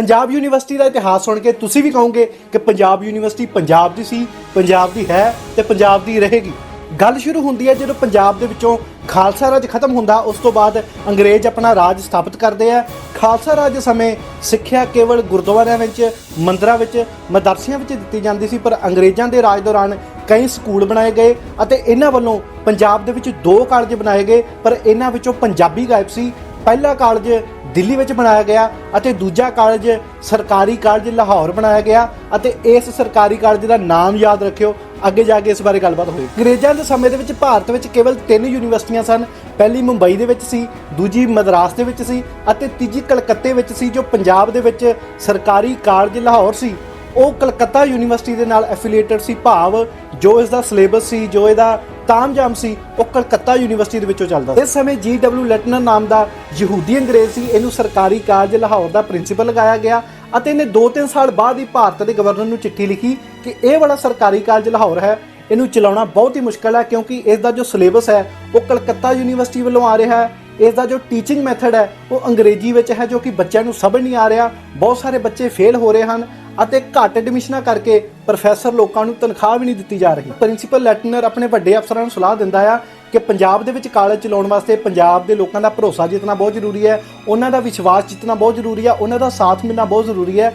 Punjab university ਦਾ ਇਤਿਹਾਸ ਸੁਣ ਕੇ ਤੁਸੀਂ ਵੀ ਕਹੋਗੇ ਕਿ ਪੰਜਾਬ ਯੂਨੀਵਰਸਿਟੀ ਪੰਜਾਬ ਦੀ ਸੀ, ਪੰਜਾਬ ਦੀ ਹੈ ਤੇ ਪੰਜਾਬ ਦੀ ਰਹੇਗੀ। ਗੱਲ ਸ਼ੁਰੂ ਹੁੰਦੀ ਹੈ ਜਦੋਂ ਪੰਜਾਬ ਦੇ ਵਿੱਚੋਂ ਖਾਲਸਾ ਰਾਜ ਖਤਮ ਹੁੰਦਾ, ਉਸ ਤੋਂ ਬਾਅਦ ਅੰਗਰੇਜ਼ ਆਪਣਾ ਰਾਜ ਸਥਾਪਿਤ ਕਰਦੇ ਆ। ਖਾਲਸਾ ਰਾਜ ਸਮੇਂ ਸਿੱਖਿਆ ਕੇਵਲ ਗੁਰਦੁਆਰਿਆਂ ਵਿੱਚ, ਮੰਦਰਾਂ ਵਿੱਚ, ਮਦਰਸਿਆਂ ਵਿੱਚ ਦਿੱਤੀ ਜਾਂਦੀ ਸੀ, ਪਰ ਅੰਗਰੇਜ਼ਾਂ ਦੇ ਰਾਜ ਦੌਰਾਨ ਕਈ ਸਕੂਲ ਬਣਾਏ ਗਏ ਅਤੇ ਇਹਨਾਂ ਵੱਲੋਂ ਪੰਜਾਬ ਦੇ ਵਿੱਚ ਦੋ ਕਾਲਜ ਬਣਾਏ ਗਏ, ਪਰ ਇਹਨਾਂ ਵਿੱਚੋਂ ਪੰਜਾਬੀ ਗਾਇਬ ਸੀ। ਪਹਿਲਾ ਕਾਲਜ ਦਿੱਲੀ ਵਿੱਚ ਬਣਾਇਆ ਗਿਆ ਅਤੇ ਦੂਜਾ ਕਾਲਜ ਸਰਕਾਰੀ ਕਾਲਜ ਲਾਹੌਰ ਬਣਾਇਆ ਗਿਆ ਅਤੇ ਇਸ ਸਰਕਾਰੀ ਕਾਲਜ ਦਾ ਨਾਮ ਯਾਦ ਰੱਖਿਓ। ਅੱਗੇ ਜਾ ਕੇ ਇਸ ਬਾਰੇ ਗੱਲਬਾਤ ਹੋਈ ਅੰਗਰੇਜ਼ਾਂ ਦੇ ਸਮੇਂ ਦੇ ਵਿੱਚ ਭਾਰਤ ਵਿੱਚ ਕੇਵਲ ਤਿੰਨ ਯੂਨੀਵਰਸਿਟੀਆਂ ਸਨ। ਪਹਿਲੀ ਮੁੰਬਈ ਦੇ ਵਿੱਚ ਸੀ, ਦੂਜੀ ਮਦਰਾਸ ਦੇ ਵਿੱਚ ਸੀ ਅਤੇ ਤੀਜੀ ਕਲਕੱਤੇ ਵਿੱਚ ਸੀ, ਜੋ ਪੰਜਾਬ ਦੇ ਵਿੱਚ ਸਰਕਾਰੀ ਕਾਲਜ ਲਾਹੌਰ ਸੀ। ਉਹ ਕਲਕੱਤਾ ਯੂਨੀਵਰਸਿਟੀ ਦੇ ਨਾਲ ਐਫੀਲੀਏਟਡ ਸੀ। ਭਾਵ ਜੋ ਇਸ ਦਾ ਸਿਲੇਬਸ ਸੀ, ਜੋ ਇਹਦਾ ਤਾਮਝਾਮ ਸੀ, ਉਹ ਕਲਕੱਤਾ ਯੂਨੀਵਰਸਿਟੀ ਦੇ ਵਿੱਚੋਂ ਚੱਲਦਾ ਸੀ। ਇਸ ਸਮੇਂ ਜੀ.ਡਬਲਯੂ ਲੈਟਨਰ ਨਾਮ ਦਾ ਯਹੂਦੀ ਅੰਗਰੇਜ਼ ਸੀ। ਇਹਨੂੰ ਸਰਕਾਰੀ ਕਾਲਜ ਲਾਹੌਰ ਦਾ ਪ੍ਰਿੰਸੀਪਲ ਲਗਾਇਆ ਗਿਆ ਅਤੇ ਇਹਨੇ 2-3 ਸਾਲ ਬਾਅਦ ਹੀ ਭਾਰਤ ਦੇ ਗਵਰਨਰ ਨੂੰ ਚਿੱਠੀ ਲਿਖੀ ਕਿ ਇਹ ਵਾਲਾ ਸਰਕਾਰੀ ਕਾਲਜ ਲਾਹੌਰ ਹੈ। ਇਹਨੂੰ ਚਲਾਉਣਾ ਬਹੁਤ ਹੀ ਮੁਸ਼ਕਲ ਹੈ ਕਿਉਂਕਿ ਇਸ ਦਾ ਜੋ ਸਿਲੇਬਸ ਹੈ, ਉਹ ਕਲਕੱਤਾ ਯੂਨੀਵਰਸਿਟੀ ਵੱਲੋਂ ਆ ਰਿਹਾ ਹੈ। ਇਸ ਦਾ ਜੋ ਟੀਚਿੰਗ ਮੈਥਡ ਹੈ, ਉਹ ਅੰਗਰੇਜ਼ੀ ਵਿੱਚ ਹੈ ਜੋ ਕਿ ਬੱਚਿਆਂ ਨੂੰ ਸਮਝ ਨਹੀਂ ਆ ਰਿਹਾ। ਬਹੁਤ ਸਾਰੇ ਬੱਚੇ ਫੇਲ ਹੋ ਰਹੇ ਹਨ ਅਤੇ ਘੱਟ ਐਡਮਿਸ਼ਨਾਂ ਕਰਕੇ ਪ੍ਰੋਫੈਸਰ ਲੋਕਾਂ ਨੂੰ ਤਨਖਾਹ ਵੀ ਨਹੀਂ ਦਿੱਤੀ ਜਾ ਰਹੀ। ਪ੍ਰਿੰਸੀਪਲ ਲੈਟਨਰ ਆਪਣੇ ਵੱਡੇ ਅਫਸਰਾਂ ਨੂੰ ਸਲਾਹ ਦਿੰਦਾ ਆ ਕਿ ਪੰਜਾਬ ਦੇ ਵਿੱਚ ਕਾਲਜ ਚਲਾਉਣ ਵਾਸਤੇ ਪੰਜਾਬ ਦੇ ਲੋਕਾਂ ਦਾ ਭਰੋਸਾ ਜਿੱਤਣਾ ਬਹੁਤ ਜ਼ਰੂਰੀ ਹੈ, ਉਹਨਾਂ ਦਾ ਵਿਸ਼ਵਾਸ ਜਿੱਤਣਾ ਬਹੁਤ ਜ਼ਰੂਰੀ ਹੈ, ਉਹਨਾਂ ਦਾ ਸਾਥ ਮਿਲਣਾ ਬਹੁਤ ਜ਼ਰੂਰੀ ਹੈ।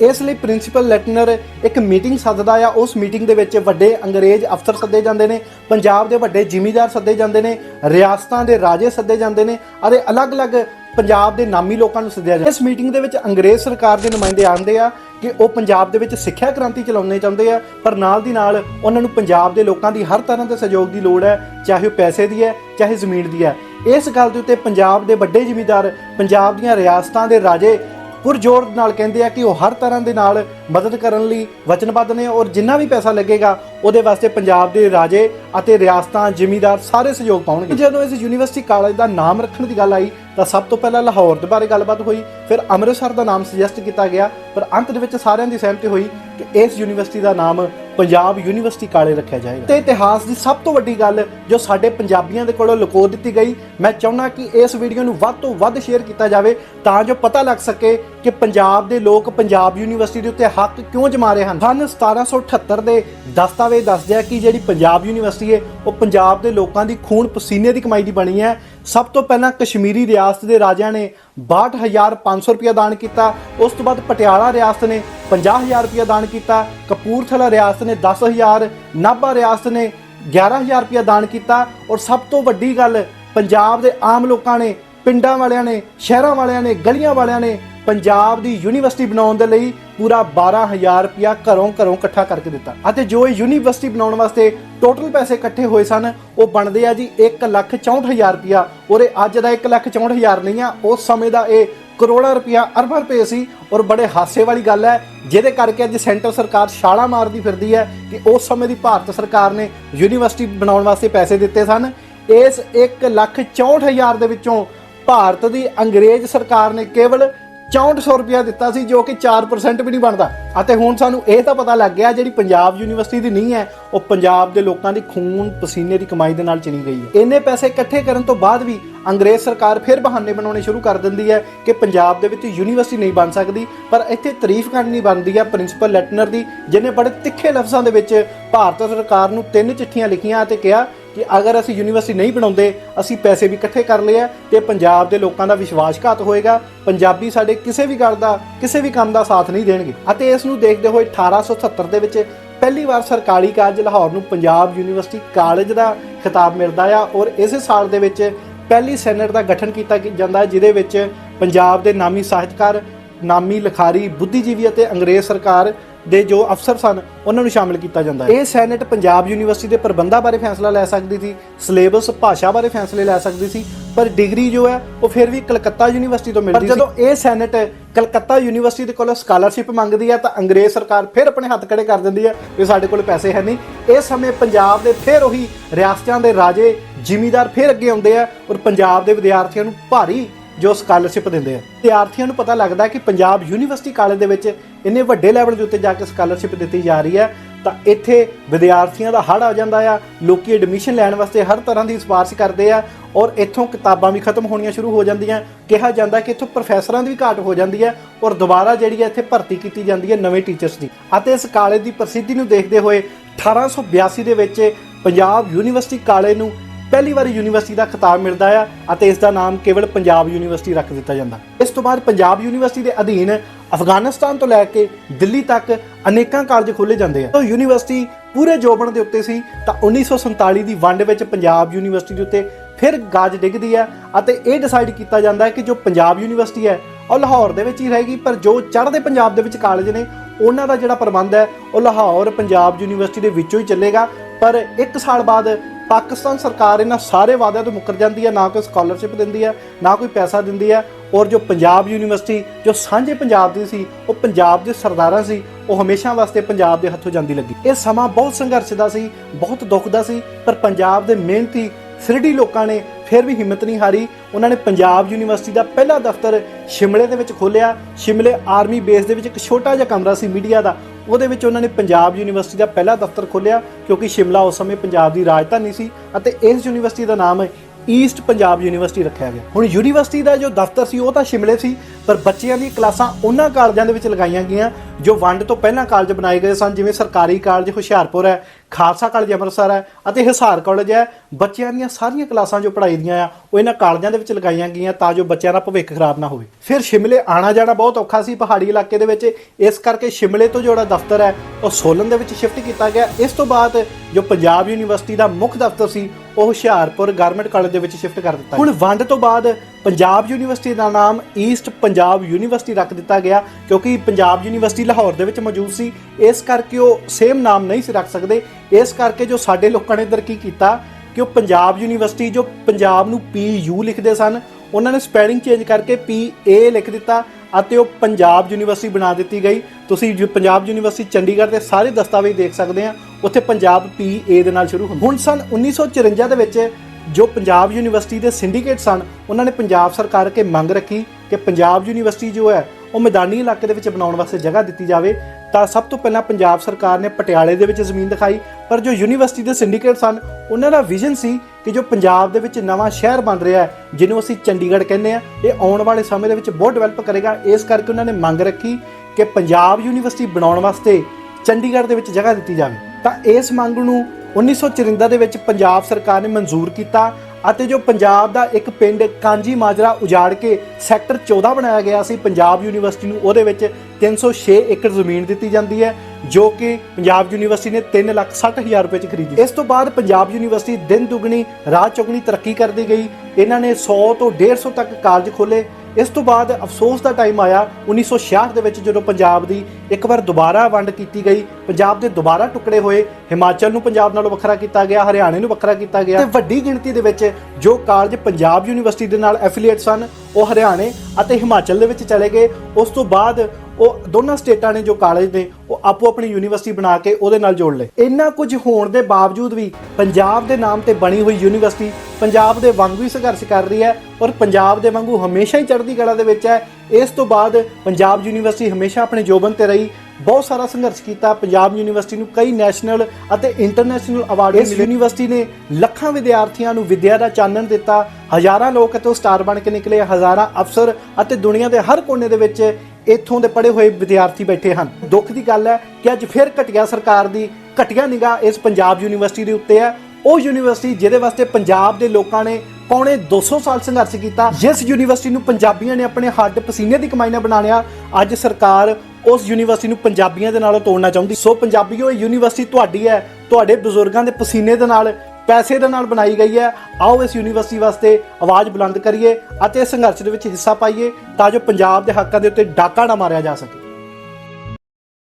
ਇਸ ਲਈ ਪ੍ਰਿੰਸੀਪਲ ਲੈਟਨਰ ਇੱਕ ਮੀਟਿੰਗ ਸੱਦਦਾ ਆ, ਉਸ ਮੀਟਿੰਗ ਦੇ ਵਿੱਚ ਵੱਡੇ ਅੰਗਰੇਜ਼ ਅਫਸਰ ਸੱਦੇ ਜਾਂਦੇ ਨੇ, ਪੰਜਾਬ ਦੇ ਵੱਡੇ ਜ਼ਿਮੀਦਾਰ ਸੱਦੇ ਜਾਂਦੇ ਨੇ, ਰਿਆਸਤਾਂ ਦੇ ਰਾਜੇ ਸੱਦੇ ਜਾਂਦੇ ਨੇ, ਅਤੇ ਅਲੱਗ-ਅਲੱਗ ਪੰਜਾਬ ਦੇ ਨਾਮੀ ਲੋਕਾਂ ਨੂੰ ਸੱਦਿਆ ਜਾਂਦਾ ਇਸ ਮੀਟਿੰਗ ਦੇ ਵਿੱਚ ਅੰਗਰੇਜ਼ ਸਰਕਾਰ ਦੇ ਨੁਮਾਇੰਦੇ ਆਉਂਦੇ ਆ ਕਿ ਉਹ ਪੰਜਾਬ ਦੇ ਵਿੱਚ ਸਿੱਖਿਆ ਕ੍ਰਾਂਤੀ ਚਲਾਉਣੇ ਚਾਹੁੰਦੇ ਆ, ਪਰ ਨਾਲ ਦੀ ਨਾਲ ਉਹਨਾਂ ਨੂੰ ਪੰਜਾਬ ਦੇ ਲੋਕਾਂ ਦੀ ਹਰ ਤਰ੍ਹਾਂ ਦੇ ਸਹਿਯੋਗ ਦੀ ਲੋੜ ਹੈ, ਚਾਹੇ ਉਹ ਪੈਸੇ ਦੀ ਹੈ, ਚਾਹੇ ਜ਼ਮੀਨ ਦੀ ਹੈ। ਇਸ ਗੱਲ ਦੇ ਉੱਤੇ ਪੰਜਾਬ ਦੇ ਵੱਡੇ ਜ਼ਿਮੀਂਦਾਰ, ਪੰਜਾਬ ਦੀਆਂ ਰਿਆਸਤਾਂ ਦੇ ਰਾਜੇ ਪੁਰਜੋਰ ਨਾਲ ਕਹਿੰਦੇ ਆ ਕਿ ਉਹ ਹਰ ਤਰ੍ਹਾਂ ਦੇ ਨਾਲ ਮਦਦ ਕਰਨ ਲਈ ਵਚਨਬੱਧ ਨੇ ਔਰ ਜਿੰਨਾ ਵੀ ਪੈਸਾ ਲੱਗੇਗਾ, ਉਹਦੇ ਵਾਸਤੇ ਪੰਜਾਬ ਦੇ ਰਾਜੇ ਅਤੇ ਰਿਆਸਤਾਂ ਜ਼ਿਮੀਂਦਾਰ ਸਾਰੇ ਸਹਿਯੋਗ ਪਾਉਣਗੇ। ਜਦੋਂ ਇਸ ਯੂਨੀਵਰਸਿਟੀ ਕਾਲਜ ਦਾ ਨਾਮ ਰੱਖਣ ਦੀ ਗੱਲ ਆਈ ਤਾਂ ਸਭ ਤੋਂ ਪਹਿਲਾਂ ਲਾਹੌਰ ਦੇ ਬਾਰੇ ਗੱਲਬਾਤ ਹੋਈ, ਫਿਰ ਅੰਮ੍ਰਿਤਸਰ ਦਾ ਨਾਮ ਸੁਜੈਸਟ ਕੀਤਾ ਗਿਆ ਪਰ ਅੰਤ ਦੇ ਵਿੱਚ ਸਾਰਿਆਂ ਦੀ ਸਹਿਮਤੀ ਹੋਈ ਕਿ ਇਸ ਯੂਨੀਵਰਸਿਟੀ ਦਾ ਨਾਮ ਪੰਜਾਬ ਯੂਨੀਵਰਸਿਟੀ ਕਾਲੇ ਰੱਖਿਆ ਜਾਏਗਾ। ਤੇ ਇਤਿਹਾਸ ਦੀ ਸਭ ਤੋਂ ਵੱਡੀ ਗੱਲ ਜੋ ਸਾਡੇ ਪੰਜਾਬੀਆਂ ਦੇ ਕੋਲੋਂ ਲੁਕੋ ਦਿੱਤੀ ਗਈ, ਮੈਂ ਚਾਹੁੰਦਾ ਕਿ ਇਸ ਵੀਡੀਓ ਨੂੰ ਵੱਧ ਤੋਂ ਵੱਧ ਸ਼ੇਅਰ ਕੀਤਾ ਜਾਵੇ ਤਾਂ ਜੋ ਪਤਾ ਲੱਗ ਸਕੇ ਕਿ ਪੰਜਾਬ ਦੇ ਲੋਕ ਪੰਜਾਬ ਯੂਨੀਵਰਸਿਟੀ ਦੇ ਉੱਤੇ ਹੱਕ ਕਿਉਂ ਜਮਾ ਰਹੇ ਹਨ। ਸਨ 1778 ਦੇ ਦਸਤਾਵੇਜ਼ ਦੱਸਦੇ ਆ ਕਿ ਜਿਹੜੀ ਪੰਜਾਬ ਯੂਨੀਵਰਸਿਟੀ ਹੈ, ਉਹ ਪੰਜਾਬ ਦੇ ਲੋਕਾਂ ਦੀ ਖੂਨ ਪਸੀਨੇ ਦੀ ਕਮਾਈ ਦੀ ਬਣੀ ਹੈ। ਸਭ ਤੋਂ ਪਹਿਲਾਂ ਕਸ਼ਮੀਰੀ ਰਿਆਸਤ ਦੇ ਰਾਜਿਆਂ ਨੇ 62500 ਰੁਪਇਆ ਦਾਨ ਕੀਤਾ। ਉਸ ਤੋਂ ਬਾਅਦ ਪਟਿਆਲਾ ਰਿਆਸਤ ਨੇ 50000 ਰੁਪਇਆ ਦਾਨ ਕੀਤਾ। ਕਪੂਰਥਲਾ ਰਿਆਸਤ ਨੇ 10000 ਨਾਭਾ ਰਿਆਸਤ ਨੇ 11000 ਰੁਪਇਆ ਦਾਨ ਕੀਤਾ। ਔਰ ਸਭ ਤੋਂ ਵੱਡੀ ਗੱਲ, ਪੰਜਾਬ ਦੇ ਆਮ ਲੋਕਾਂ ਨੇ, ਪਿੰਡਾਂ ਵਾਲਿਆਂ ਨੇ, ਸ਼ਹਿਰਾਂ ਵਾਲਿਆਂ ਨੇ, ਗਲੀਆਂ ਵਾਲਿਆਂ ਨੇ ਪੰਜਾਬ ਦੀ ਯੂਨੀਵਰਸਿਟੀ ਬਣਾਉਣ ਦੇ ਲਈ ਪੂਰਾ 12000 ਰੁਪਇਆ ਘਰੋਂ ਘਰੋਂ ਇਕੱਠਾ ਕਰਕੇ ਦਿੱਤਾ। ਅਤੇ ਜੋ ਯੂਨੀਵਰਸਿਟੀ ਬਣਾਉਣ ਵਾਸਤੇ ਟੋਟਲ ਪੈਸੇ ਇਕੱਠੇ ਹੋਏ ਸਨ, ਉਹ ਬਣਦੇ ਆ ਜੀ 164000 ਰੁਪਇਆ। ਔਰ ਇਹ ਅੱਜ ਦਾ 164000 ਨਹੀਂ ਆ, ਉਸ ਸਮੇਂ ਦਾ ਇਹ ਕਰੋੜਾਂ ਰੁਪਇਆ ਅਰਬਾਂ ਰੁਪਏ ਸੀ। ਔਰ ਬੜੇ ਹਾਸੇ ਵਾਲੀ ਗੱਲ ਹੈ, ਜਿਹਦੇ ਕਰਕੇ ਅੱਜ ਸੈਂਟਰ ਸਰਕਾਰ ਛਾਲਾ ਮਾਰਦੀ ਫਿਰਦੀ ਹੈ ਕਿ ਉਸ ਸਮੇਂ ਦੀ ਭਾਰਤ ਸਰਕਾਰ ਨੇ ਯੂਨੀਵਰਸਿਟੀ ਬਣਾਉਣ ਵਾਸਤੇ ਪੈਸੇ ਦਿੱਤੇ ਸਨ। ਇਸ 164000 ਦੇ ਵਿੱਚੋਂ ਭਾਰਤ ਦੀ ਅੰਗਰੇਜ਼ ਸਰਕਾਰ ਨੇ ਕੇਵਲ 6400 ਰੁਪਇਆ ਦਿੱਤਾ ਸੀ ਜੋ ਕਿ 4% ਵੀ ਨਹੀਂ ਬਣਦਾ। ਅਤੇ ਹੁਣ ਸਾਨੂੰ ਇਹ ਤਾਂ ਪਤਾ ਲੱਗ ਗਿਆ ਜਿਹੜੀ ਪੰਜਾਬ ਯੂਨੀਵਰਸਿਟੀ ਦੀ ਨਹੀਂ ਹੈ, ਉਹ ਪੰਜਾਬ ਦੇ ਲੋਕਾਂ ਦੀ ਖੂਨ ਪਸੀਨੇ ਦੀ ਕਮਾਈ ਦੇ ਨਾਲ ਚਿਣੀ ਗਈ ਹੈ। ਇੰਨੇ ਪੈਸੇ ਇਕੱਠੇ ਕਰਨ ਤੋਂ ਬਾਅਦ ਵੀ ਅੰਗਰੇਜ਼ ਸਰਕਾਰ ਫਿਰ ਬਹਾਨੇ ਬਣਾਉਣੇ ਸ਼ੁਰੂ ਕਰ ਦਿੰਦੀ ਹੈ ਕਿ ਪੰਜਾਬ ਦੇ ਵਿੱਚ ਯੂਨੀਵਰਸਿਟੀ ਨਹੀਂ ਬਣ ਸਕਦੀ, ਪਰ ਇੱਥੇ ਤਾਰੀਫ ਕਰਨੀ ਬਣਦੀ ਹੈ ਪ੍ਰਿੰਸੀਪਲ ਲੈਟਨਰ ਦੀ, ਜਿਹਨੇ ਬੜੇ ਤਿੱਖੇ ਲਫ਼ਜ਼ਾਂ ਦੇ ਵਿੱਚ ਭਾਰਤ ਸਰਕਾਰ ਨੂੰ ਤਿੰਨ ਚਿੱਠੀਆਂ ਲਿਖੀਆਂ ਅਤੇ ਕਿਹਾ ਕਿ ਅਗਰ ਅਸੀਂ ਯੂਨੀਵਰਸਿਟੀ ਨਹੀਂ ਬਣਾਉਂਦੇ, ਅਸੀਂ ਪੈਸੇ ਵੀ ਇਕੱਠੇ ਕਰ ਲਏ ਆ ਤੇ ਪੰਜਾਬ ਦੇ ਲੋਕਾਂ ਦਾ ਵਿਸ਼ਵਾਸਘਾਤ ਹੋਏਗਾ। ਪੰਜਾਬੀ ਸਾਡੇ ਕਿਸੇ ਵੀ ਗੱਲ ਦਾ, ਕਿਸੇ ਵੀ ਕੰਮ ਦਾ ਸਾਥ ਨਹੀਂ ਦੇਣਗੇ। ਅਤੇ ਇਸ ਨੂੰ ਦੇਖਦੇ ਹੋਏ 1877 ਦੇ ਵਿੱਚ ਪਹਿਲੀ ਵਾਰ ਸਰਕਾਰੀ ਕਾਲਜ ਲਾਹੌਰ ਨੂੰ ਪੰਜਾਬ ਯੂਨੀਵਰਸਿਟੀ ਕਾਲਜ ਦਾ ਖਿਤਾਬ ਮਿਲਦਾ ਆ ਔਰ ਇਸੇ ਸਾਲ ਦੇ ਵਿੱਚ ਪਹਿਲੀ ਸੈਨੇਟ ਦਾ ਗਠਨ ਕੀਤਾ ਜਾਂਦਾ ਜਿਹਦੇ ਵਿੱਚ ਪੰਜਾਬ ਦੇ ਨਾਮੀ ਸਾਹਿਤਕਾਰ, ਨਾਮੀ ਲਿਖਾਰੀ, ਬੁੱਧੀਜੀਵੀ ਅਤੇ ਅੰਗਰੇਜ਼ ਸਰਕਾਰ ਦੇ ਜੋ ਅਫਸਰ ਸਨ ਉਹਨਾਂ ਨੂੰ ਸ਼ਾਮਿਲ ਕੀਤਾ ਜਾਂਦਾ ਹੈ। ਇਹ ਸੈਨੇਟ ਪੰਜਾਬ ਯੂਨੀਵਰਸਿਟੀ ਦੇ ਪ੍ਰਬੰਧਾਂ ਬਾਰੇ ਫੈਸਲਾ ਲੈ ਸਕਦੀ ਸੀ ਸਿਲੇਬਸ ਭਾਸ਼ਾ ਬਾਰੇ ਫੈਸਲੇ ਲੈ ਸਕਦੀ ਸੀ ਪਰ ਡਿਗਰੀ ਜੋ ਹੈ ਉਹ ਫਿਰ ਵੀ ਕਲਕੱਤਾ ਯੂਨੀਵਰਸਿਟੀ ਤੋਂ ਮਿਲਦੀ ਸੀ ਪਰ ਜਦੋਂ ਇਹ ਸੈਨੇਟ ਕਲਕੱਤਾ ਯੂਨੀਵਰਸਿਟੀ ਦੇ ਕੋਲੋਂ ਸਕਾਲਰਸ਼ਿਪ ਮੰਗਦੀ ਹੈ ਤਾਂ ਅੰਗਰੇਜ਼ ਸਰਕਾਰ ਫਿਰ ਆਪਣੇ ਹੱਥ ਖੜੇ ਕਰ ਦਿੰਦੀ ਹੈ ਕਿ ਸਾਡੇ ਕੋਲ ਪੈਸੇ ਹੈ ਨਹੀਂ। ਇਸ ਸਮੇਂ ਪੰਜਾਬ ਦੇ ਫਿਰ ਉਹੀ ਰਿਆਸਤਾਂ ਦੇ ਰਾਜੇ ਜ਼ਿਮੀਂਦਾਰ ਫਿਰ ਅੱਗੇ ਆਉਂਦੇ ਆ ਔਰ ਪੰਜਾਬ ਦੇ ਵਿਦਿਆਰਥੀਆਂ ਨੂੰ ਭਾਰੀ ਜੋ ਸਕਾਲਰਸ਼ਿਪ ਦਿੰਦੇ ਆ। ਵਿਦਿਆਰਥੀਆਂ ਨੂੰ ਪਤਾ ਲੱਗਦਾ ਕਿ ਪੰਜਾਬ ਯੂਨੀਵਰਸਿਟੀ ਕਾਲਜ ਦੇ ਵਿੱਚ ਇੰਨੇ ਵੱਡੇ ਲੈਵਲ ਦੇ ਉੱਤੇ ਜਾ ਕੇ ਸਕਾਲਰਸ਼ਿਪ ਦਿੱਤੀ ਜਾ ਰਹੀ ਹੈ, ਤਾਂ ਇੱਥੇ ਵਿਦਿਆਰਥੀਆਂ ਦਾ ਹੜ ਆ ਜਾਂਦਾ ਆ, ਲੋਕੀ ਐਡਮਿਸ਼ਨ ਲੈਣ ਵਾਸਤੇ ਹਰ ਤਰ੍ਹਾਂ ਦੀ ਸਿਫਾਰਿਸ਼ ਕਰਦੇ ਆ ਔਰ ਇੱਥੋਂ ਕਿਤਾਬਾਂ ਵੀ ਖਤਮ ਹੋਣੀਆਂ ਸ਼ੁਰੂ ਹੋ ਜਾਂਦੀਆਂ। ਕਿਹਾ ਜਾਂਦਾ ਕਿ ਇੱਥੋਂ ਪ੍ਰੋਫੈਸਰਾਂ ਦੀ ਵੀ ਘਾਟ ਹੋ ਜਾਂਦੀ ਹੈ ਔਰ ਦੁਬਾਰਾ ਜਿਹੜੀ ਹੈ ਇੱਥੇ ਭਰਤੀ ਕੀਤੀ ਜਾਂਦੀ ਹੈ ਨਵੇਂ ਟੀਚਰਸ ਦੀ। ਅਤੇ ਇਸ ਕਾਲਜ ਦੀ ਪ੍ਰਸਿੱਧੀ ਨੂੰ ਦੇਖਦੇ ਹੋਏ 1882 ਦੇ ਵਿੱਚ ਪੰਜਾਬ ਯੂਨੀਵਰਸਿਟੀ ਕਾਲਜ ਨੂੰ ਪਹਿਲੀ ਵਾਰੀ ਯੂਨੀਵਰਸਿਟੀ ਦਾ ਖਿਤਾਬ ਮਿਲਦਾ ਆ ਅਤੇ ਇਸ ਦਾ ਨਾਮ ਕੇਵਲ ਪੰਜਾਬ ਯੂਨੀਵਰਸਿਟੀ ਰੱਖ ਦਿੱਤਾ ਜਾਂਦਾ। ਇਸ ਤੋਂ ਬਾਅਦ ਪੰਜਾਬ ਯੂਨੀਵਰਸਿਟੀ ਦੇ ਅਧੀਨ ਅਫਗਾਨਿਸਤਾਨ ਤੋਂ ਲੈ ਕੇ ਦਿੱਲੀ ਤੱਕ ਅਨੇਕਾਂ ਕਾਲਜ ਖੋਲੇ ਜਾਂਦੇ ਆ। ਤਾਂ ਯੂਨੀਵਰਸਿਟੀ ਪੂਰੇ ਜੋਬਨ ਦੇ ਉੱਤੇ ਸੀ, ਤਾਂ 1947 ਦੀ ਵੰਡ ਵਿੱਚ ਪੰਜਾਬ ਯੂਨੀਵਰਸਿਟੀ ਦੇ ਉੱਤੇ ਫਿਰ ਗਾਜ ਡਿੱਗਦੀ ਹੈ ਅਤੇ ਇਹ ਡਿਸਾਈਡ ਕੀਤਾ ਜਾਂਦਾ ਹੈ ਕਿ ਜੋ ਪੰਜਾਬ ਯੂਨੀਵਰਸਿਟੀ ਹੈ, ਉਹ ਲਾਹੌਰ ਦੇ ਵਿੱਚ ਹੀ ਰਹੇਗੀ। ਪਰ ਜੋ ਚੜ੍ਹਦੇ ਪੰਜਾਬ ਦੇ ਵਿੱਚ ਕਾਲਜ ਨੇ, ਉਹਨਾਂ ਦਾ ਜਿਹੜਾ ਪ੍ਰਬੰਧ ਹੈ, ਉਹ ਲਾਹੌਰ ਪੰਜਾਬ ਯੂਨੀਵਰਸਿਟੀ ਦੇ ਵਿੱਚੋਂ ਹੀ ਚੱਲੇਗਾ। ਪਰ 1 ਸਾਲ ਬਾਅਦ ਪਾਕਿਸਤਾਨ ਸਰਕਾਰ ਇਹਨਾਂ ਸਾਰੇ ਵਾਅਦਿਆਂ ਤੋਂ ਮੁੱਕਰ ਜਾਂਦੀ ਹੈ, ਨਾ ਕੋਈ ਸਕਾਲਰਸ਼ਿਪ ਦਿੰਦੀ ਹੈ, ਨਾ ਕੋਈ ਪੈਸਾ ਦਿੰਦੀ ਹੈ ਔਰ ਜੋ ਪੰਜਾਬ ਯੂਨੀਵਰਸਿਟੀ ਜੋ ਸਾਂਝੇ ਪੰਜਾਬ ਦੀ ਸੀ, ਉਹ ਪੰਜਾਬ ਦੇ ਸਰਦਾਰਾਂ ਸੀ, ਉਹ ਹਮੇਸ਼ਾ ਵਾਸਤੇ ਪੰਜਾਬ ਦੇ ਹੱਥੋਂ ਜਾਂਦੀ ਲੱਗੀ। ਇਹ ਸਮਾਂ ਬਹੁਤ ਸੰਘਰਸ਼ ਦਾ ਸੀ, ਬਹੁਤ ਦੁੱਖ ਦਾ ਸੀ, ਪਰ ਪੰਜਾਬ ਦੇ ਮਿਹਨਤੀ ਸਿਰਡੀ ਲੋਕਾਂ ਨੇ ਫਿਰ ਵੀ ਹਿੰਮਤ ਨਹੀਂ ਹਾਰੀ। ਉਹਨਾਂ ਨੇ ਪੰਜਾਬ ਯੂਨੀਵਰਸਿਟੀ ਦਾ ਪਹਿਲਾ ਦਫ਼ਤਰ ਸ਼ਿਮਲੇ ਦੇ ਵਿੱਚ ਖੋਲ੍ਹਿਆ। ਸ਼ਿਮਲੇ ਆਰਮੀ ਬੇਸ ਦੇ ਵਿੱਚ ਇੱਕ ਛੋਟਾ ਜਿਹਾ ਕਮਰਾ ਸੀ ਮੀਡੀਆ ਦਾ ਉਹਦੇ ਵਿੱਚ ਉਹਨਾਂ ਨੇ ਪੰਜਾਬ ਯੂਨੀਵਰਸਿਟੀ ਦਾ ਪਹਿਲਾ ਦਫ਼ਤਰ ਖੋਲ੍ਹਿਆ, ਕਿਉਂਕਿ ਸ਼ਿਮਲਾ ਉਸ ਸਮੇਂ ਪੰਜਾਬ ਦੀ ਰਾਜਧਾਨੀ ਸੀ ਅਤੇ ਇਸ ਯੂਨੀਵਰਸਿਟੀ ਦਾ ਨਾਮ ਈਸਟ ਪੰਜਾਬ ਯੂਨੀਵਰਸਿਟੀ ਰੱਖਿਆ ਗਿਆ। ਹੁਣ ਯੂਨੀਵਰਸਿਟੀ ਦਾ ਜੋ ਦਫ਼ਤਰ ਸੀ, ਉਹ ਤਾਂ ਸ਼ਿਮਲੇ ਸੀ ਪਰ ਬੱਚਿਆਂ ਦੀਆਂ ਕਲਾਸਾਂ ਉਹਨਾਂ ਕਾਲਜਾਂ ਦੇ ਵਿੱਚ ਲਗਾਈਆਂ ਗਈਆਂ ਜੋ ਵੰਡ ਤੋਂ ਪਹਿਲਾਂ ਕਾਲਜ ਬਣਾਏ ਗਏ ਸਨ, ਜਿਵੇਂ ਸਰਕਾਰੀ ਕਾਲਜ ਹੁਸ਼ਿਆਰਪੁਰ ਹੈ, ਖਾਲਸਾ ਕਾਲਜ ਅੰਮ੍ਰਿਤਸਰ ਹੈ ਅਤੇ ਹਿਸਾਰ ਕਾਲਜ ਹੈ। ਬੱਚਿਆਂ ਦੀਆਂ ਸਾਰੀਆਂ ਕਲਾਸਾਂ ਜੋ ਪੜ੍ਹਾਈ ਦੀਆਂ ਆ, ਉਹ ਇਹਨਾਂ ਕਾਲਜਾਂ ਦੇ ਵਿੱਚ ਲਗਾਈਆਂ ਗਈਆਂ ਤਾਂ ਜੋ ਬੱਚਿਆਂ ਦਾ ਭਵਿੱਖ ਖਰਾਬ ਨਾ ਹੋਵੇ। ਫਿਰ ਸ਼ਿਮਲੇ ਆਣਾ ਜਾਣਾ ਬਹੁਤ ਔਖਾ ਸੀ ਪਹਾੜੀ ਇਲਾਕੇ ਦੇ ਵਿੱਚ। ਇਸ ਕਰਕੇ ਸ਼ਿਮਲੇ ਤੋਂ ਜਿਹੜਾ ਦਫ਼ਤਰ ਹੈ, ਉਹ ਸੋਲਨ ਦੇ ਵਿੱਚ ਸ਼ਿਫਟ ਕੀਤਾ ਗਿਆ। ਇਸ ਤੋਂ ਬਾਅਦ ਜੋ ਪੰਜਾਬ ਯੂਨੀਵਰਸਿਟੀ ਦਾ ਮੁੱਖ ਦਫ਼ਤਰ ਸੀ, ਉਹ ਹੁਸ਼ਿਆਰਪੁਰ ਗਵਰਨਮੈਂਟ ਕਾਲਜ ਦੇ ਵਿੱਚ ਸ਼ਿਫਟ ਕਰ ਦਿੱਤਾ ਹੁਣ ਵੰਡ ਤੋਂ ਬਾਅਦ ਪੰਜਾਬ ਯੂਨੀਵਰਸਿਟੀ ਦਾ ਨਾਮ ਈਸਟ ਪੰਜਾਬ ਯੂਨੀਵਰਸਿਟੀ ਰੱਖ ਦਿੱਤਾ ਗਿਆ ਕਿਉਂਕਿ ਪੰਜਾਬ ਯੂਨੀਵਰਸਿਟੀ ਲਾਹੌਰ ਦੇ ਵਿੱਚ ਮੌਜੂਦ ਸੀ। ਇਸ ਕਰਕੇ ਉਹ ਸੇਮ ਨਾਮ ਨਹੀਂ ਸੀ ਰੱਖ ਸਕਦੇ। ਇਸ ਕਰਕੇ ਜੋ ਸਾਡੇ ਲੋਕਾਂ ਨੇ ਇੱਧਰ ਕੀ ਕੀਤਾ ਕਿ ਉਹ ਪੰਜਾਬ ਯੂਨੀਵਰਸਿਟੀ ਜੋ ਪੰਜਾਬ ਨੂੰ ਪੀ ਯੂ ਲਿਖਦੇ ਸਨ, ਉਹਨਾਂ ਨੇ ਸਪੈਲਿੰਗ ਚੇਂਜ ਕਰਕੇ ਪੀ ਏ ਲਿਖ ਦਿੱਤਾ ਅਤੇ ਉਹ ਪੰਜਾਬ ਯੂਨੀਵਰਸਿਟੀ ਬਣਾ ਦਿੱਤੀ ਗਈ। ਤੁਸੀਂ ਪੰਜਾਬ ਯੂਨੀਵਰਸਿਟੀ ਚੰਡੀਗੜ੍ਹ ਦੇ ਸਾਰੇ ਦਸਤਾਵੇਜ਼ ਦੇਖ ਸਕਦੇ ਆ, ਉੱਥੇ ਪੰਜਾਬ ਪੀ ਏ ਦੇ ਨਾਲ ਸ਼ੁਰੂ ਹੁੰਦਾ। ਹੁਣ ਸਨ 1954 ਦੇ ਵਿੱਚ ਜੋ ਪੰਜਾਬ ਯੂਨੀਵਰਸਿਟੀ ਦੇ ਸਿੰਡੀਕੇਟ ਸਨ ਉਹਨਾਂ ਨੇ ਪੰਜਾਬ ਸਰਕਾਰ ਕੇ ਮੰਗ ਰੱਖੀ ਕਿ ਪੰਜਾਬ ਯੂਨੀਵਰਸਿਟੀ ਜੋ ਹੈ, ਉਹ ਮੈਦਾਨੀ ਇਲਾਕੇ ਦੇ ਵਿੱਚ ਬਣਾਉਣ ਵਾਸਤੇ ਜਗ੍ਹਾ ਦਿੱਤੀ ਜਾਵੇ। ਤਾਂ ਸਭ ਤੋਂ ਪਹਿਲਾਂ ਪੰਜਾਬ ਸਰਕਾਰ ਨੇ ਪਟਿਆਲੇ ਦੇ ਵਿੱਚ ਜ਼ਮੀਨ ਦਿਖਾਈ, ਪਰ ਜੋ ਯੂਨੀਵਰਸਿਟੀ ਦੇ ਸਿੰਡੀਕੇਟ ਸਨ ਉਹਨਾਂ ਦਾ ਵਿਜ਼ਨ ਸੀ ਕਿ ਜੋ ਪੰਜਾਬ ਦੇ ਵਿੱਚ ਨਵਾਂ ਸ਼ਹਿਰ ਬਣ ਰਿਹਾ ਹੈ, ਜਿਹਨੂੰ ਅਸੀਂ ਚੰਡੀਗੜ੍ਹ ਕਹਿੰਦੇ ਆ ਇਹ ਆਉਣ ਵਾਲੇ ਸਮੇਂ ਦੇ ਵਿੱਚ ਬਹੁਤ ਡਿਵੈਲਪ ਕਰੇਗਾ। ਇਸ ਕਰਕੇ ਉਹਨਾਂ ਨੇ ਮੰਗ ਰੱਖੀ ਕਿ ਪੰਜਾਬ ਯੂਨੀਵਰਸਿਟੀ ਬਣਾਉਣ ਵਾਸਤੇ ਚੰਡੀਗੜ੍ਹ ਦੇ ਵਿੱਚ ਜਗ੍ਹਾ ਦਿੱਤੀ ਜਾਵੇ। ਤਾਂ ਇਸ ਮੰਗ ਨੂੰ 1954 ਦੇ ਵਿੱਚ ਪੰਜਾਬ ਸਰਕਾਰ ਨੇ ਮਨਜ਼ੂਰ ਕੀਤਾ ਅਤੇ ਜੋ ਪੰਜਾਬ ਦਾ ਇੱਕ ਪਿੰਡ ਕਾਂਜੀ ਮਾਜਰਾ ਉਜਾੜ ਕੇ ਸੈਕਟਰ 14 ਬਣਾਇਆ ਗਿਆ ਸੀ, ਪੰਜਾਬ ਯੂਨੀਵਰਸਿਟੀ ਨੂੰ ਉਹਦੇ ਵਿੱਚ 306 ਏਕੜ ਜ਼ਮੀਨ ਦਿੱਤੀ ਜਾਂਦੀ ਹੈ, ਜੋ ਕਿ ਪੰਜਾਬ ਯੂਨੀਵਰਸਿਟੀ ਨੇ 3 ਲੱਖ 60 ਹਜ਼ਾਰ ਰੁਪਏ ਚ ਖਰੀਦੀ ਇਸ ਤੋਂ ਬਾਅਦ ਪੰਜਾਬ ਯੂਨੀਵਰਸਿਟੀ ਦਿਨ ਦੁਗਣੀ ਰਾਤ ਚੌਗਣੀ ਤਰੱਕੀ ਕਰਦੀ ਗਈ। ਇਹਨਾਂ ਨੇ 100 ਤੋਂ 150 ਤੱਕ ਕਾਲਜ ਖੋਲੇ ਇਸ ਤੋਂ ਬਾਅਦ ਅਫਸੋਸ ਦਾ ਟਾਈਮ ਆਇਆ 1966 ਦੇ ਵਿੱਚ ਜਦੋਂ ਪੰਜਾਬ ਦੀ ਇੱਕ ਵਾਰ ਦੁਬਾਰਾ ਵੰਡ ਕੀਤੀ ਗਈ। ਪੰਜਾਬ ਦੇ ਦੁਬਾਰਾ ਟੁਕੜੇ ਹੋਏ। ਹਿਮਾਚਲ ਨੂੰ ਪੰਜਾਬ ਨਾਲੋਂ ਵੱਖਰਾ ਕੀਤਾ ਗਿਆ, ਹਰਿਆਣੇ ਨੂੰ ਵੱਖਰਾ ਕੀਤਾ ਗਿਆ। ਤੇ ਵੱਡੀ ਗਿਣਤੀ ਦੇ ਵਿੱਚ ਜੋ ਕਾਲਜ ਪੰਜਾਬ ਯੂਨੀਵਰਸਿਟੀ ਦੇ ਨਾਲ ਐਫੀਲੀਏਟ ਸਨ, ਉਹ ਹਰਿਆਣੇ ਅਤੇ ਹਿਮਾਚਲ ਦੇ ਵਿੱਚ ਚਲੇ ਗਏ। ਉਸ ਤੋਂ ਬਾਅਦ ਉਹ ਦੋਨਾਂ ਸਟੇਟਾਂ ਨੇ ਜੋ ਕਾਲਜ ਨੇ ਉਹ ਆਪੋ ਆਪਣੀ ਯੂਨੀਵਰਸਿਟੀ ਬਣਾ ਕੇ ਉਹਦੇ ਨਾਲ ਜੋੜ ਲਏ। ਇੰਨਾ ਕੁਝ ਹੋਣ ਦੇ ਬਾਵਜੂਦ ਵੀ ਪੰਜਾਬ ਦੇ ਨਾਮ ਤੇ ਬਣੀ ਹੋਈ ਯੂਨੀਵਰਸਿਟੀ ਪੰਜਾਬ ਦੇ ਵਾਂਗੂ ਹੀ ਸੰਘਰਸ਼ ਕਰ ਰਹੀ ਹੈ ਔਰ ਪੰਜਾਬ ਦੇ ਵਾਂਗੂ ਹਮੇਸ਼ਾ ਹੀ ਚੜ੍ਹਦੀ ਕਲਾ ਦੇ ਵਿੱਚ ਹੈ। ਇਸ ਤੋਂ ਬਾਅਦ ਪੰਜਾਬ ਯੂਨੀਵਰਸਿਟੀ ਹਮੇਸ਼ਾ ਆਪਣੇ ਜੋਬਨ ਤੇ ਰਹੀ। ਬਹੁਤ ਸਾਰਾ ਸੰਘਰਸ਼ ਕੀਤਾ। ਪੰਜਾਬ ਯੂਨੀਵਰਸਿਟੀ ਨੂੰ ਕਈ ਨੈਸ਼ਨਲ ਅਤੇ ਇੰਟਰਨੈਸ਼ਨਲ ਅਵਾਰਡ ਮਿਲੇ। ਯੂਨੀਵਰਸਿਟੀ ਨੇ ਲੱਖਾਂ ਵਿਦਿਆਰਥੀਆਂ ਨੂੰ ਵਿੱਦਿਆ ਦਾ ਚਾਨਣ ਦਿੱਤਾ। ਹਜ਼ਾਰਾਂ ਲੋਕ ਇੱਥੋਂ ਸਟਾਰ ਬਣ ਕੇ ਨਿਕਲੇ। ਹਜ਼ਾਰਾਂ ਅਫਸਰ ਅਤੇ ਦੁਨੀਆ ਦੇ ਹਰ ਕੋਨੇ ਦੇ ਵਿੱਚ ਇੱਥੋਂ ਦੇ ਪੜ੍ਹੇ ਹੋਏ ਵਿਦਿਆਰਥੀ ਬੈਠੇ ਹਨ। ਦੁੱਖ ਦੀ ਗੱਲ ਹੈ ਕਿ ਅੱਜ ਫਿਰ ਘਟਿਆ ਸਰਕਾਰ ਦੀ ਘਟਿਆ ਨਿਗਾਹ ਇਸ ਪੰਜਾਬ ਯੂਨੀਵਰਸਿਟੀ ਦੇ ਉੱਤੇ ਹੈ। ਉਹ ਯੂਨੀਵਰਸਿਟੀ ਜਿਹਦੇ ਵਾਸਤੇ ਪੰਜਾਬ ਦੇ ਲੋਕਾਂ ਨੇ ਪੌਣੇ 200 ਸਾਲ ਸੰਘਰਸ਼ ਕੀਤਾ, ਜਿਸ ਯੂਨੀਵਰਸਿਟੀ ਨੂੰ ਪੰਜਾਬੀਆਂ ਨੇ ਆਪਣੇ ਹੱਡ ਪਸੀਨੇ ਦੀ ਕਮਾਈ ਨਾਲ ਬਣਾਇਆ ਅੱਜ ਸਰਕਾਰ ਉਸ ਯੂਨੀਵਰਸਿਟੀ ਨੂੰ ਪੰਜਾਬੀਆਂ ਦੇ ਨਾਲ ਤੋੜਨਾ ਚਾਹੁੰਦੀ। ਸੋ ਪੰਜਾਬੀਓ, ਇਹ ਯੂਨੀਵਰਸਿਟੀ ਤੁਹਾਡੀ ਹੈ, ਤੁਹਾਡੇ ਬਜ਼ੁਰਗਾਂ ਦੇ ਪਸੀਨੇ ਦੇ ਨਾਲ ਪੈਸੇ ਦੇ ਨਾਲ ਬਣਾਈ ਗਈ ਹੈ। ਆਓ ਇਸ ਯੂਨੀਵਰਸਿਟੀ ਵਾਸਤੇ ਆਵਾਜ਼ ਬੁਲੰਦ ਕਰੀਏ ਅਤੇ ਸੰਘਰਸ਼ ਦੇ ਵਿੱਚ ਹਿੱਸਾ ਪਾਈਏ ਤਾਂ ਜੋ ਪੰਜਾਬ ਦੇ ਹੱਕਾਂ ਦੇ ਉੱਤੇ ਡਾਕਾ ਨਾ ਮਾਰਿਆ ਜਾ ਸਕੇ।